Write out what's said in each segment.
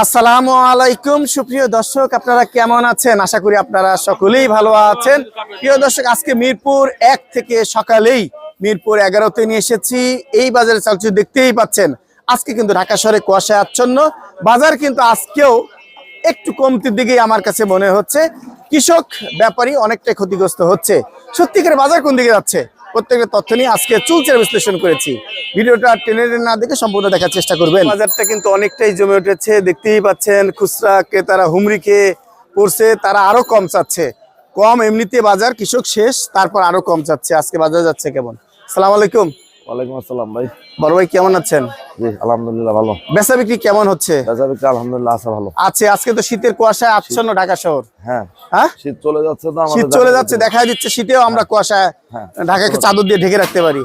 আসসালামু আলাইকুম। সুপ্রিয় দর্শক, আপনারা কেমন আছেন? আশা করি আপনারা সকলেই ভালো আছেন। প্রিয় দর্শক, আজকে মিরপুর এক থেকে সকালেই মিরপুর এগারোতে নিয়ে এসেছি। এই বাজারে চালচু দেখতেই পাচ্ছেন। আজকে কিন্তু ঢাকা শহরে কুয়াশায় আচ্ছন্ন। বাজার কিন্তু আজকেও একটু কমতির দিকেই আমার কাছে মনে হচ্ছে। কৃষক, ব্যাপারী অনেকটাই ক্ষতিগ্রস্ত হচ্ছে। সত্যিকার বাজার কোন দিকে যাচ্ছে? প্রত্যেকটা তথ্য নিয়ে আজকে চুলচের বিশ্লেষণ করেছি। ভিডিওটা টেনে না দেখে সম্পূর্ণ দেখার চেষ্টা করবেন। বাজারটা কিন্তু অনেকটাই জমে উঠেছে, দেখতেই পাচ্ছেন, খুচরা ক্রেতারা হুমরি খেয়ে পড়ছে, তারা আরও কম চাচ্ছে। কম এমনিতে বাজার, কৃষক শেষ, তারপর আরও কম চাচ্ছে। আজকে বাজার যাচ্ছে কেমন? সালাম আলাইকুম। ওয়ালাইকুম আসসালাম ভাই। বড় ভাই কেমন আছেন? জি আলহামদুলিল্লাহ ভালো। বেচা বিক্রি কেমন হচ্ছে? বেচা বিক্রি আলহামদুলিল্লাহ আছে ভালো। আছে আজকে তো শীতের কুয়াশায় আচ্ছন্ন ঢাকা শহর। হ্যাঁ। হ্যাঁ? শীত চলে যাচ্ছে তো আমাদের শীত চলে যাচ্ছে দেখা দিচ্ছে শীতেও আমরা কুয়াশায় হ্যাঁ। ঢাকাকে চাদর দিয়ে ঢেকে রাখতে পারি।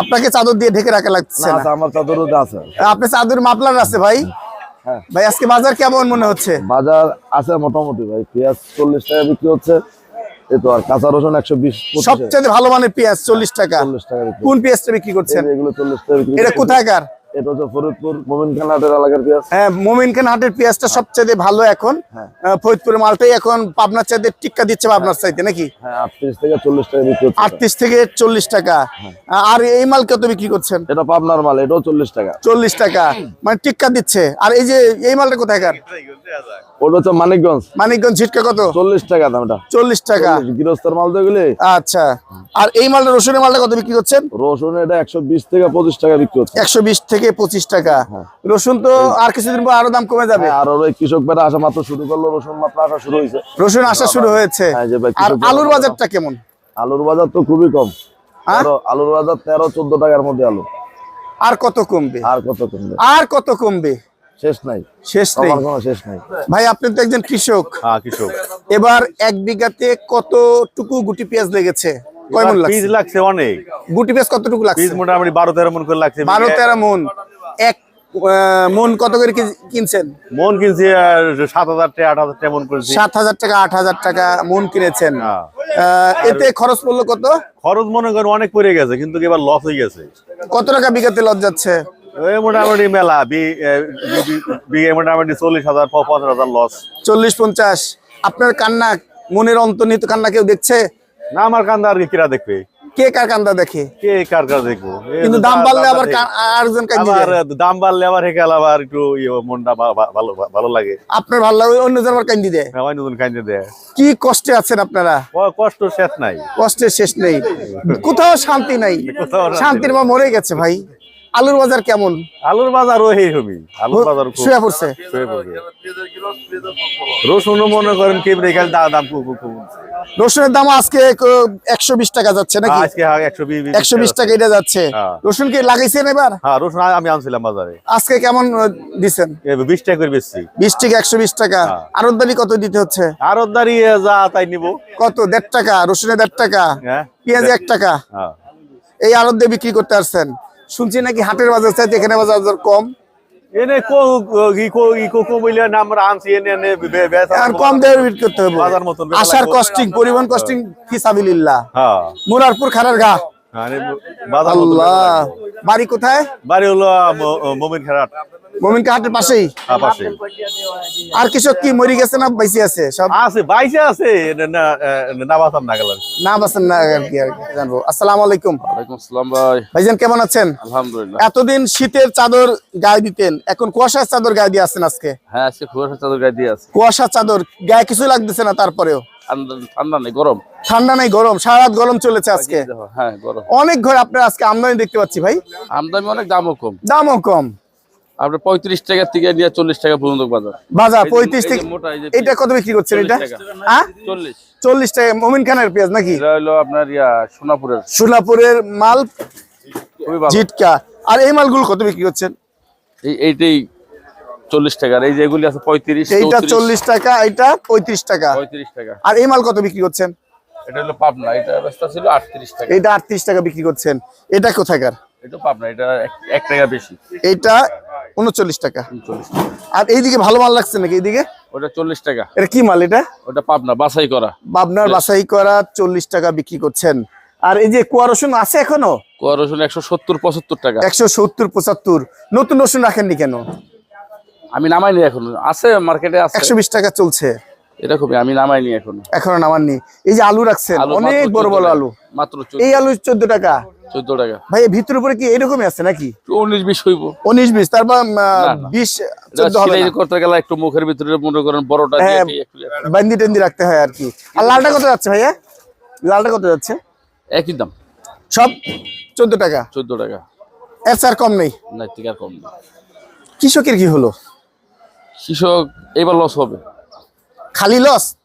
আপনাকে চাদর দিয়ে ঢেকে রাখা লাগছে না আমার চাদরও আছে। আপনি চাদর মাপলার আছে ভাই? হ্যাঁ। ভাই আজকে বাজার কেমন মনে হচ্ছে? বাজার আছে মোটামুটি ভাই পেঁয়াজ চল্লিশ টাকা বিক্রি হচ্ছে আর কাঁচা রসুন একশো বিশ সবচেয়ে ভালো মানের পেঁয়াজ চল্লিশ টাকা। চল্লিশ টাকা কোন পেঁয়াজটা বিক্রি করছেন? এগুলো চল্লিশ টাকা এটা করছে। কোথায়কার এটা হচ্ছে ফরিদপুর মোমিন হাটের এলাকার পেঁয়াজ। হ্যাঁ মোমিন হাটের পেঁয়াজটা সবচেয়ে ভালো এখন। ফরিদপুরের মালটাই এখন পাবনার চাইতে টিক্কা দিচ্ছে পাবনার চাইতে নাকি? হ্যাঁ আটত্রিশ থেকে চল্লিশ টাকা বিক্রি আটত্রিশ থেকে চল্লিশ টাকা। আর এই মাল কত বিক্রি করছেন? এটা পাবনার মাল এটাও চল্লিশ টাকা। চল্লিশ টাকা। মানে টিক্কা দিচ্ছে। আর এই যে এই মালটা কোথায়কার ওটা হচ্ছে মানিকগঞ্জ। মানিকগঞ্জ ঝিটকা কত? চল্লিশ টাকা দামটা চল্লিশ টাকা। গৃহস্থের মাল তো আচ্ছা। আর এই মালটা রসুনের মালটা কত বিক্রি করছেন? রসুন এটা একশো বিশ থেকে পঁচিশ টাকা বিক্রি হচ্ছে। একশো বিশ থেকে পঁচিশ টাকা। রসুন তো আর কিছুদিন পর আরও দাম কমে যাবে। হ্যাঁ, আর কৃষক বেড়া আসা মাত্র শুরু করল রসুন মাত্র আসা শুরু হয়েছে। রসুন আসা শুরু হয়েছে। হ্যাঁ, ভাই আর আলুর বাজারটা কেমন? আলুর বাজার তো খুবই কম। হ্যাঁ? আলুর বাজার তেরো চোদ্দ টাকার মধ্যে আলু। আর কত কমবে? আর কত কমবে? আর কত কমবে? শেষ নাই। শেষ নেই। শেষ নাই। ভাই আপনি তো একজন কৃষক। হ্যাঁ কৃষক। এবার এক বিঘাতে কতটুকু গুটি পেঁয়াজ লেগেছে? কয় মন লাগছে অনেক। গুটি পেঁয়াজ কতটুকু লাগছে? মোটামুটি বারো তেরো মন করে লাগছে। বারো তেরো মন। এক মন কত করে কিনছেন? মন কিনছি সাত হাজার টাকা আট হাজার টাকা মন করেছি। সাত হাজার টাকা আট হাজার টাকা মন কিনেছেন। হ্যাঁ। এতে খরচ পড়ল কত? খরচ মনে করেন অনেক পড়ে গেছে কিন্তু এবার লস হয়ে গেছে। কত টাকা বিঘাতে লজ যাচ্ছে? ওই মোটামুটি মেলা বি- বি- বি- বিঘে মোটামুটি চল্লিশ হাজার পঞ্চাশ হাজার লস চল্লিশ পঞ্চাশ। আপনার কান্না মনের অন্তর্নিহিত কান্না কেউ দেখছে? না আমার কান্দা আর কি কিরা দেখবে? কে কার কান্দা দেখে? কে কার কার দেখব? কিন্তু দাম বাড়লে আবার আরেকজন কান্দি আবার দাম বাড়লে আবার হেকাল আবার একটু ইয়ে, মনটা ভালো ভালো লাগে। আপনার ভালো লাগে অন্যজন আবার কান্দি দেয়। সবাই নতুন কান্দে দেয়। কি কষ্টে আছেন আপনারা? কষ্ট শেষ নাই। কষ্টের শেষ নেই। কোথাও শান্তি নাই। শান্তি শান্তির মা মরে গেছে ভাই। আলুর বাজার কেমন? আলুর বাজার হবি। আলুর বাজার খুব শুয়ে পড়ছে। শুয়ে পড়বে। রসুনও মনে করেন খালি দা- দাম খুব- খুব রসুনের দাম আজকে একশো বিশ টাকা যাচ্ছে নাকি? হ্যাঁ, একশো বিশ টাকা এটা যাচ্ছে। হ্যাঁ। রসুন কি লাগাইছেন এবার? হ্যাঁ রসুন আমি আনছিলাম বাজারে। আজকে কেমন এ বিশ টাকা করে বেচছি। বিশ থেকে একশো বিশ টাকা। আরতদারি কত দিতে হচ্ছে? আর দাঁড়ি যা তাই নিব। কত? দেড় টাকা রসুনে দেড় টাকা। পেঁয়াজে এক টাকা। এই আড়ত দিয়ে বিক্রি করতে আসছেন। শুনছি নাকি হাটের বাজার চাইতে এখানে বাজার কম। এনে কো ই কো ই কো কো না আমরা আনছি এনে এনে আর কম দেয় বিট করতে হবে। বাজার মতন আসার কস্টিং পরিবহন কস্টিং ফিসাবিলিল্লাহ হ্যাঁ। মুরারপুর খারার ঘা মানে বাজার আল্লাহ। বাড়ি কোথায়? বাড়ি হলো মমিন খেরাট। মোমিনকা হাটের পাশেই? হ্যাঁ, আর কৃষক কি মরি গেছে না বেশি আছে? সব আছে বাইশে আছে না- না না না গেলাম। না বাসেন না আর কি আর জানব। আসসালামু আলাইকুম। ওয়ালাইকুম আসসালাম ভাই। ভাইজান কেমন আছেন? আলহামদুলিল্লাহ। এতদিন শীতের চাদর গায়ে দিতেন এখন কুয়াশার চাদর গায়ে দিয়ে আসছেন আজকে? হ্যাঁ আজকে কুয়াশা চাদর গায়ে দিয়ে আছে। কুয়াশার চাদর গায়ে কিছু লাগতেছে না তারপরেও? ঠান্ডা ঠান্ডা নেই গরম। ঠান্ডা নাই গরম। সারা রাত গরম চলেছে আজকে। হ্যাঁ গরম। অনেক ঘর আপনার আজকে আমদানি দেখতে পাচ্ছি ভাই। আমদানি অনেক দামও কম। দামও কম। আপনার পঁয়ত্রিশ টাকা থেকে নিয়ে চল্লিশ টাকা পর্যন্ত বাজার। বাজার পঁয়ত্রিশ থেকে এটা কত বিক্রি করছেন এটা? 40 টাকা। হ্যাঁ? চল্লিশ। চল্লিশ টাকা মমিন খানের পেঁয়াজ নাকি? হলো আপনার ইয়া সোনাপুরের। সোনাপুরের মাল জিটকা আর এই মালগুলো কত বিক্রি করছেন? এই এইটাই চল্লিশ টাকার এই যেগুলি আছে পঁয়ত্রিশ এইটা চল্লিশ টাকা এটা পঁয়ত্রিশ টাকা। পঁয়ত্রিশ টাকা। আর এই মাল কত বিক্রি করছেন? এটা হলো পাবনা। এটা অবস্থা ছিল আটত্রিশ টাকা। এটা আটত্রিশ টাকা বিক্রি করছেন। এটা কোথাকার? এটা পাবনা এটা এক- এক টাকা বেশি। আর এইদিকে ভালো মাল লাগছে নাকি এইদিকে? ওটা চল্লিশ টাকা। এটা কি মাল এটা? ওটা পাবনা বাছাই করা। পাবনার বাছাই করা চল্লিশ টাকা বিক্রি করছেন। আর এই যে কুয়া রসুন আছে এখনও? কোয়া রসুন একশো সত্তর পঁচাত্তর টাকা। একশো সত্তর পঁচাত্তর। নতুন রসুন রাখেননি কেন? আমি নামাইনি এখন। আছে মার্কেটে আছে। একশো বিশ টাকা চলছে। এরকমই আমি নামাইনি এখন। এখনও নামাননি। এই যে আলু রাখছেন অনেক বড় বড় আলু। মাত্র এই আলু চোদ্দ টাকা। চোদ্দ টাকা। ভাই এর ভিতর উপরে কি এরকমই আছে নাকি? হইব। তারপর আহ, না। বিশ এটা চোদ্দ হবে না। করতে গেলে একটু মুখের ভিতরে মনে করেন বড়টা দিয়ে হ্যাঁ। একটু- একটু একটু- বান্দি টেন্দি রাখতে হয় আর কি। আর লালটা কত যাচ্ছে ভাইয়া? লালটা কত যাচ্ছে? একই দাম। সব চোদ্দ টাকা? চোদ্দ টাকা। এর স্যার কম নেই? না ঠিক আর কম না কৃষকের কি হলো? কৃষক এবার লস হবে। খালি লস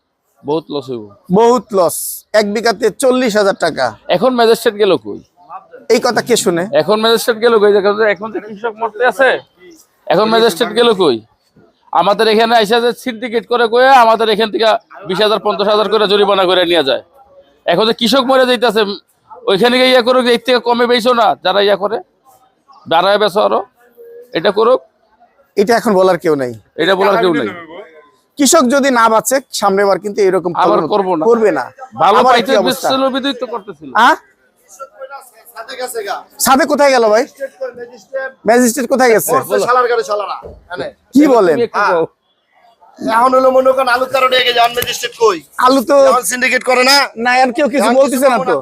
বহুত লস হইব। বহুত লস এক বিঘাতে চল্লিশ হাজার টাকা। এখন ম্যাজিস্ট্রেট গেল কই? এই কথা কে শুনে? এখন ম্যাজিস্ট্রেট গেল কই? এখন যে কৃষক মরতে আছে। এখন ম্যাজিস্ট্রেট গেল কই? আমাদের এখানে আইসা যে সিন্ডিকেট করে কয়ে আমাদের এখান থেকে বিশ হাজার পঞ্চাশ হাজার করে জরিমানা করে নিয়ে যায়। এখন যে কৃষক মরে যাইতেছে ওইখানে গিয়ে ইয়া করুক এর থেকে কমে বেচো না যারা ইয়া করে দাঁড়ায় বেছো আরও। এটা করুক। এটা এখন বলার কেউ নাই। এটা বলার কেউ নেই। কৃষক যদি না বাঁচে সামনে বার কিন্তু এরকম। করবে না। ভালো পাইতে করতেছিল? সাথে কোথায় গেল ভাই? ম্যাজিস্ট্রেট কোথায় গেছে? কি বলেন? তুমি একটু কও। এখন হলো মনে করেন আলু তারও ম্যাজিস্ট্রেট কই? আলু তো সিন্ডিকেট করে না? না আর কেউ কিছু বলতেছে না তো।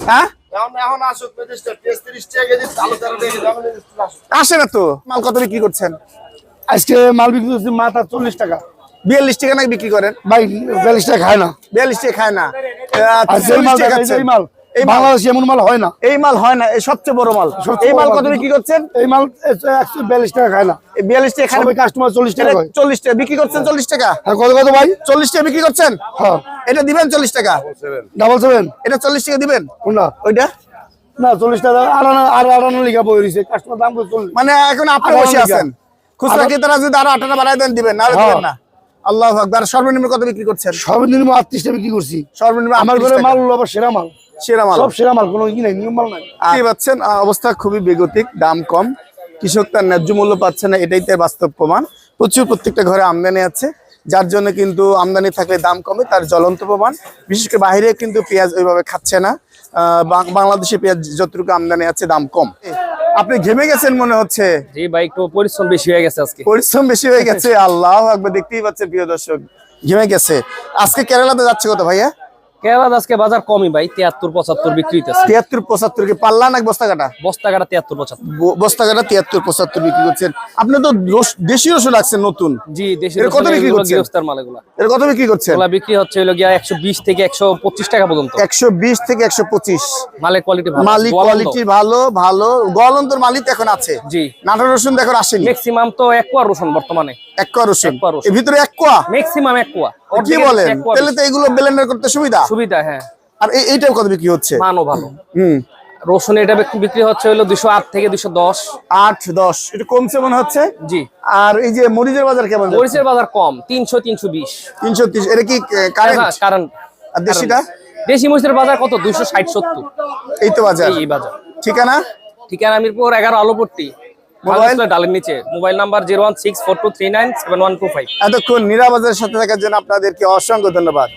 হ্যাঁ? এখন এখন আসুক ম্যাজিস্ট্রেট 30 টাকা কেজি আলু তারও ডেকে যান ম্যাজিস্ট্রেট আসুক। আসে না তো? মাল কত বিক্রি করছেন? আজকে মাল বিক্রি করছি মাথা চল্লিশ টাকা। বিয়াল্লিশ টাকা নাকি বিক্রি করেন? ভাই বিয়াল্লিশ টাকা খায় না। বিয়াল্লিশ টাকা খায় না। আর মাল। এই মাল মাল বাংলাদেশে এমন মাল হয় না। এই মাল হয় না এই সবচেয়ে বড় মাল। এই মাল কত। বিক্রি করছেন? এই মাল একশো বিয়াল্লিশ টাকা খায় না। বিয়াল্লিশ টাকা কাস্টমার চল্লিশ টাকা চল্লিশ টাকা। বিক্রি করছেন চল্লিশ টাকা? হ্যাঁ কত কত ভাই? চল্লিশ টাকা বিক্রি করছেন? হ্যাঁ। এটা দিবেন চল্লিশ টাকা? ডাবল সেভেন এটা চল্লিশ টাকা দিবেন? ওইটা? না চল্লিশ টাকা। আড়ানো আর আড়ানো লিখা বই রয়েছে। কাস্টমার দাম চল্লিশ? মানে এখন আপনি বসে আছেন। খুচরা ক্রেতারা যদি আরও আঠারো বাড়ায় দেন দিবেন না হ্যাঁ। দিবেন না। আল্লাহ আকবার। সর্বনিম্ন কত বিক্রি করছেন? সর্বনিম্ন আটত্রিশ টাকা বিক্রি করছি। সর্বনিম্ন আমার ঘরে মাল হলো আবার সেরা মাল। সেরা মাল। সব সেরা মাল কোনো ই নাই নিয়ম মাল নাই। দেখতেই পাচ্ছেন অবস্থা খুবই বেগতিক দাম কম। কৃষক তার ন্যায্য মূল্য পাচ্ছে না এটাই তার বাস্তব প্রমাণ। প্রচুর প্রত্যেকটা ঘরে আমদানি আছে যার জন্য কিন্তু আমদানি থাকলে দাম কমে তার জ্বলন্ত প্রমাণ। বিশেষ করে বাইরে কিন্তু পেঁয়াজ ওইভাবে খাচ্ছে না। বাংলাদেশে পেঁয়াজ যতটুকু আমদানি আছে দাম কম। আপনি ঘেমে গেছেন মনে হচ্ছে? জি ভাই একটু পরিশ্রম বেশি হয়ে গেছে আজকে। পরিশ্রম বেশি হয়ে গেছে আল্লাহ একবার দেখতেই পাচ্ছেন প্রিয় দর্শক ঘেমে গেছে। আজকে কেরালাতে যাচ্ছে কত ভাইয়া? কেরালা আজকে বাজার কমই ভাই তিয়াত্তর পঁচাত্তর বিক্রি তিয়াত্তর পঁচাত্তর কি পাল্লা না বস্তা কাটা বস্তা কাটা তিয়াত্তর পঁচাত্তর। বস্তা কাটা তিয়াত্তর পঁচাত্তর বিক্রি করছেন। আপনি তো দেশি রসুন রাখছেন নতুন। জি দেশি কত বিক্রি করছেন? গৃহস্থার মাল এর কত বিক্রি করছেন? এগুলা বিক্রি হচ্ছে হলো গিয়া একশো বিশ থেকে একশো পঁচিশ টাকা পর্যন্ত। একশো বিশ থেকে একশো পঁচিশ। মালের কোয়ালিটি ভালো। মালিক কোয়ালিটি ভালো ভালো। গলন্তর মালিক এখন আছে। জি। নাটোর রসুন দেখো আসেনি। ম্যাক্সিমাম তো এক কোয়া রসুন বর্তমানে। এক কোয়া রসুন। ভিতরে এক কোয়া ম্যাক্সিমাম এক কোয়া কি বলেন তাহলে তো এগুলো ব্লেন্ডার করতে সুবিধা। সুবিধা হ্যাঁ। আর এই- এইটাও কত বিক্রি হচ্ছে? মানও ভালো। হুম। রসুন এটা বিক্রি হচ্ছে হলো দুশো আট থেকে দুশো দশ। আট দশ। একটু কমছে মনে হচ্ছে? জি। আর এই যে মরিচের বাজার কেমন মরিচের বাজার কম তিনশো তিনশো বিশ। তিনশো তিরিশ। এটা কি কারেন্ট কারণ আর দেশিটা? দেশি মরিচের বাজার কত? দুশো ষাট সত্তর। এই তো বাজার। এই বাজার। ঠিকানা? ঠিকানা মিরপুর এগারো আলোপট্টি। ডালের নিচে। Mobile number zero one six four two three nine seven one two five. এতক্ষণ নিরাপদের সাথে থাকার জন্য আপনাদেরকে অসংখ্য ধন্যবাদ।